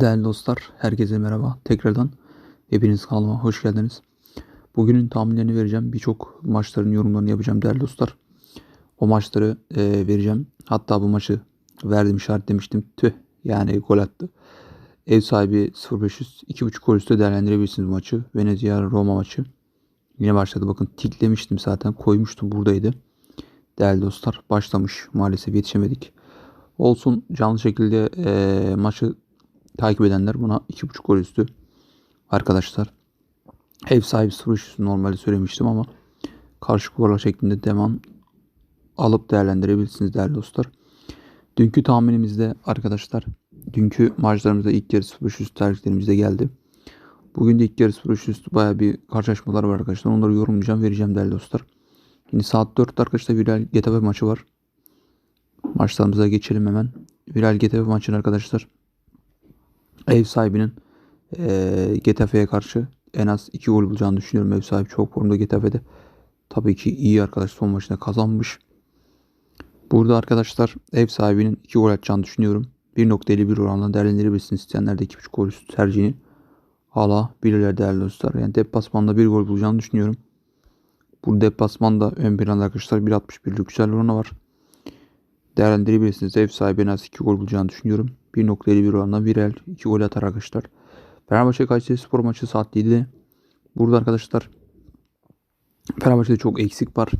Değerli dostlar, herkese merhaba. Tekrardan hepiniz kanalıma hoş geldiniz. Bugünün tahminlerini vereceğim. Birçok maçların yorumlarını yapacağım değerli dostlar. O maçları e, vereceğim. Hatta bu maçı verdim işaretlemiştim. Tüh yani gol attı. Ev sahibi 0500 2.5 gol üstü değerlendirebilirsiniz maçı. Venezia Roma maçı. Yine başladı. Bakın tiklemiştim zaten. Koymuştum buradaydı. Değerli dostlar başlamış. Maalesef yetişemedik. Olsun canlı şekilde e, maçı takip edenler buna 2.5 gol üstü arkadaşlar. Ev sahibi 0 normalde söylemiştim ama karşı gol şeklinde devam alıp değerlendirebilirsiniz değerli dostlar. Dünkü tahminimizde arkadaşlar dünkü maçlarımızda ilk yarı 0 tercihlerimizde geldi. Bugün de ilk yarı 0 baya bir karşılaşmalar var arkadaşlar. Onları yorumlayacağım vereceğim değerli dostlar. Şimdi saat 4'te arkadaşlar Viral Getafe maçı var. Maçlarımıza geçelim hemen. Viral Getafe maçını arkadaşlar ev sahibinin e, Getafe'ye karşı en az 2 gol bulacağını düşünüyorum. Ev sahibi çok formda Getafe'de. Tabii ki iyi arkadaş son maçında kazanmış. Burada arkadaşlar ev sahibinin 2 gol atacağını düşünüyorum. 1.51 oranla değerlendirebilirsiniz. İsteyenler de 2.5 gol üstü tercihini hala bilirler değerli dostlar. Yani deplasmanda 1 gol bulacağını düşünüyorum. Bu deplasmanda ön planda arkadaşlar 1.61'lik güzel oranı var. Değerlendirebilirsiniz. Ev sahibi en az 2 gol bulacağını düşünüyorum. 1.51 oranla Virel 2 gol atar arkadaşlar. Fenerbahçe Kayseri Spor maçı saat 7'de. Burada arkadaşlar Fenerbahçe'de çok eksik var.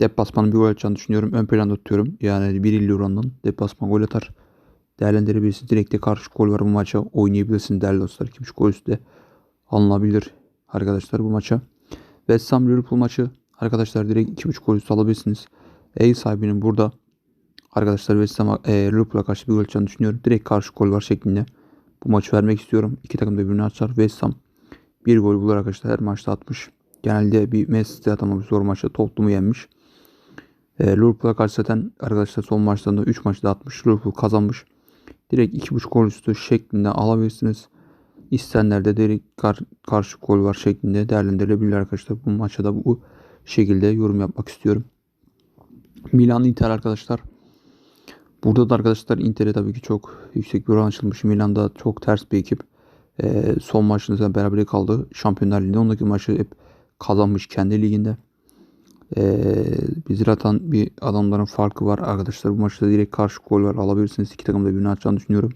Deplasmanın bir gol atacağını düşünüyorum. Ön planda tutuyorum. Yani 1.50 orandan deplasman gol atar. Değerlendirebilirsiniz. Direkte karşı gol var bu maça. Oynayabilirsiniz değerli dostlar. 2.5 gol üstte alınabilir arkadaşlar bu maça. West Ham Liverpool maçı arkadaşlar direkt 2.5 gol üstü alabilirsiniz. Ev sahibinin burada Arkadaşlar West Ham e, Liverpool'a karşı bir gol atacağını düşünüyorum. Direkt karşı gol var şeklinde. Bu maçı vermek istiyorum. İki takım da birbirine atar. West Ham bir gol bulur arkadaşlar. Her maçta atmış. Genelde bir Messi'de atamamış zor maçta Tottenham'ı yenmiş. E, Liverpool'a karşı zaten arkadaşlar son maçlarında 3 maçta atmış. Liverpool kazanmış. Direkt 2.5 gol üstü şeklinde alabilirsiniz. İsteyenler de direkt kar, karşı gol var şeklinde değerlendirilebilir arkadaşlar. Bu maçta da bu şekilde yorum yapmak istiyorum. Milan Inter arkadaşlar. Burada da arkadaşlar Inter'e tabii ki çok yüksek bir oran açılmış. Milan'da çok ters bir ekip. E, son maçında beraber kaldı. Şampiyonlar Ligi'nde. Ondaki maçı hep kazanmış kendi liginde. E, bir atan bir adamların farkı var arkadaşlar. Bu maçta direkt karşı gol var. Alabilirsiniz. İki takım da birini atacağını düşünüyorum.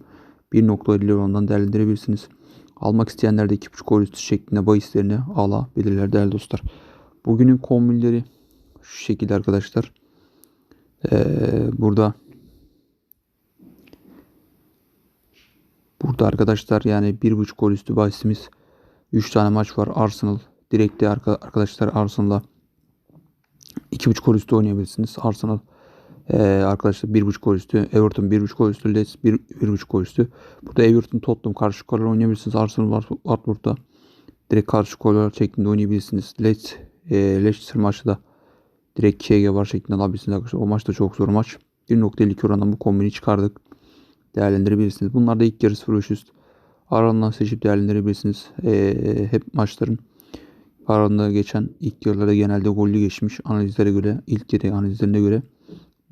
1.50 orandan değerlendirebilirsiniz. Almak isteyenler de 2.5 gol üstü şeklinde bahislerini alabilirler değerli dostlar. Bugünün kombinleri şu şekilde arkadaşlar. Ee, burada Burada arkadaşlar yani bir buçuk gol üstü bahisimiz 3 tane maç var. Arsenal direkte arkadaşlar Arsenal'la 2.5 gol üstü oynayabilirsiniz. Arsenal ee, arkadaşlar 1.5 gol üstü. Everton 1.5 gol üstü. Leeds 1.5 gol üstü. Burada Everton Tottenham karşı goller oynayabilirsiniz. Arsenal Watford'da direkt karşı goller şeklinde oynayabilirsiniz. Leeds e, Leicester maçı da direkt KG var şeklinde alabilirsiniz arkadaşlar. O maç da çok zor maç. 1.52 orandan bu kombini çıkardık değerlendirebilirsiniz. Bunlar da ilk yarı 0 üst. Aralarından seçip değerlendirebilirsiniz. Ee, hep maçların aralarında geçen ilk yarılarda genelde gollü geçmiş. Analizlere göre, ilk yarı analizlerine göre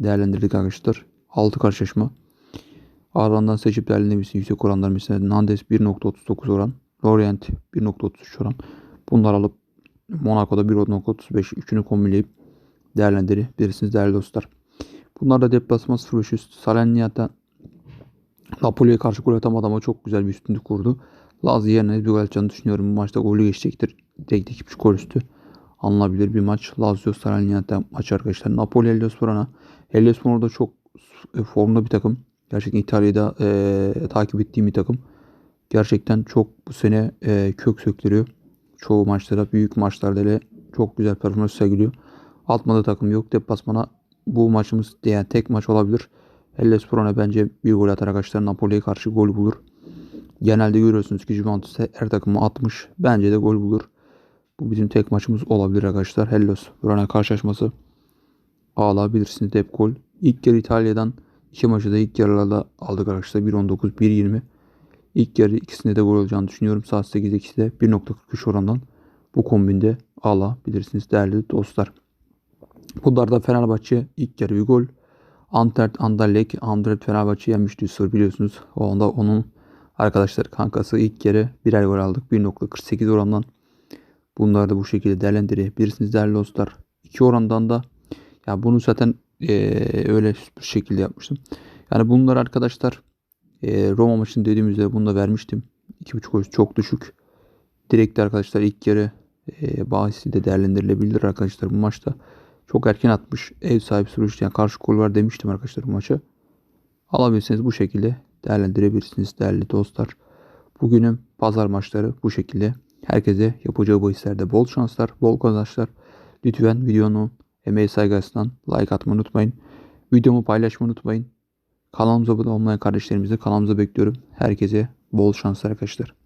değerlendirdik arkadaşlar. 6 karşılaşma. Aralarından seçip değerlendirebilirsiniz. Yüksek oranlar mesela Nandes 1.39 oran. Lorient 1.33 oran. Bunlar alıp Monaco'da 1.35 üçünü kombinleyip değerlendirebilirsiniz değerli dostlar. Bunlar da deplasman 0 üst. Salernitana Napoli'ye karşı gol atamadı ama çok güzel bir üstünlük kurdu. Lazio yerine bir gol atacağını düşünüyorum. Bu maçta golü geçecektir. Direkt 2.5 gol üstü. Alınabilir bir maç. Lazio Salernitana maç arkadaşlar. Napoli Heliospor'a. Heliospor da çok e, formda bir takım. Gerçekten İtalya'da e, takip ettiğim bir takım. Gerçekten çok bu sene e, kök söktürüyor. Çoğu maçlarda, büyük maçlarda ile çok güzel performans sergiliyor. Altmada takım yok. Deplasmana bu maçımız yani tek maç olabilir. Hellas Verona bence bir gol atar arkadaşlar. Napoli'ye karşı gol bulur. Genelde görüyorsunuz ki Juventus her takımı atmış. Bence de gol bulur. Bu bizim tek maçımız olabilir arkadaşlar. Hellas Verona karşılaşması alabilirsiniz hep gol. İlk yarı İtalya'dan iki maçı da ilk yarılarda aldık arkadaşlar. 1.19, 1.20. İlk yarı ikisinde de gol olacağını düşünüyorum. Saat 8'de ikisi de 1.43 orandan bu kombinde alabilirsiniz değerli dostlar. Bunlar Fenerbahçe ilk yarı bir gol. Antert Anderlecht, Anderlecht Fenerbahçe yenmişti 0 biliyorsunuz. O anda onun Arkadaşlar kankası ilk kere birer gol aldık. 1.48 orandan. Bunları da bu şekilde değerlendirebilirsiniz değerli dostlar. 2 orandan da ya bunu zaten eee, öyle bir şekilde yapmıştım. Yani bunlar arkadaşlar eee, Roma maçını dediğim üzere bunu da vermiştim. 2.5 gol çok düşük. Direkt arkadaşlar ilk kere e, bahisi de değerlendirilebilir arkadaşlar bu maçta. Çok erken atmış. Ev sahibi sürüş yani karşı gol var demiştim arkadaşlar bu maça. Alabilirseniz bu şekilde değerlendirebilirsiniz değerli dostlar. Bugünün pazar maçları bu şekilde. Herkese yapacağı bahislerde bol şanslar, bol kazançlar. Lütfen videonun emeği saygısından like atmayı unutmayın. Videomu paylaşmayı unutmayın. Kanalımıza abone olmayan kardeşlerimizi kanalımıza bekliyorum. Herkese bol şanslar arkadaşlar.